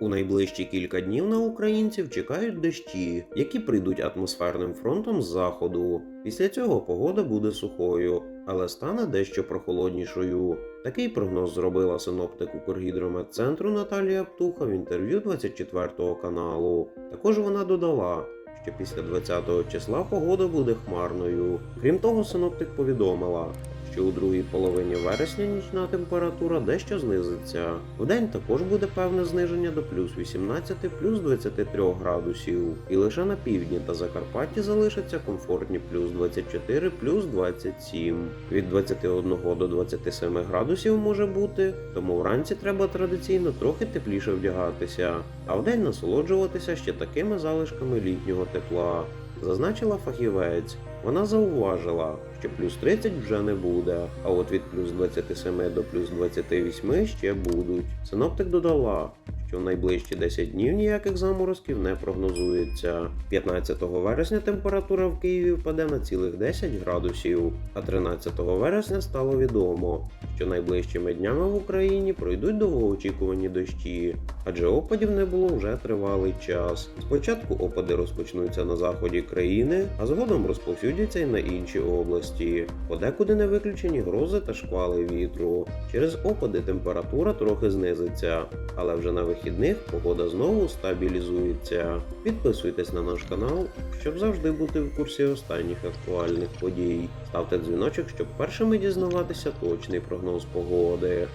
У найближчі кілька днів на українців чекають дощі, які прийдуть атмосферним фронтом з заходу. Після цього погода буде сухою, але стане дещо прохолоднішою. Такий прогноз зробила синоптик Укргідрометцентру Наталія Птуха в інтерв'ю 24 каналу. Також вона додала, що після 20 числа погода буде хмарною. Крім того, синоптик повідомила, що у другій половині вересня нічна температура дещо знизиться. Вдень також буде певне зниження до плюс 18, плюс 23 градусів. І лише на півдні та Закарпатті залишаться комфортні плюс 24, плюс 27. Від 21 до 27 градусів може бути, тому вранці треба традиційно трохи тепліше вдягатися, а вдень насолоджуватися ще такими залишками літнього тепла. Зазначила фахівець. Вона зауважила, що плюс 30 вже не буде, а от від плюс 27 до плюс 28 ще будуть. Синоптик додала, що в найближчі 10 днів ніяких заморозків не прогнозується. 15 вересня температура в Києві впаде на цілих 10 градусів, а 13 вересня стало відомо, що найближчими днями в Україні пройдуть довгоочікувані дощі, адже опадів не було вже тривалий час. Спочатку опади розпочнуться на заході країни, а згодом розповсюдяться й на інші області. Подекуди не виключені грози та шквали вітру. Через опади температура трохи знизиться, але вже на вихідних погода знову стабілізується. Підписуйтесь на наш канал, щоб завжди бути в курсі останніх актуальних подій. Ставте дзвіночок, щоб першими дізнаватися точний прогноз погоди.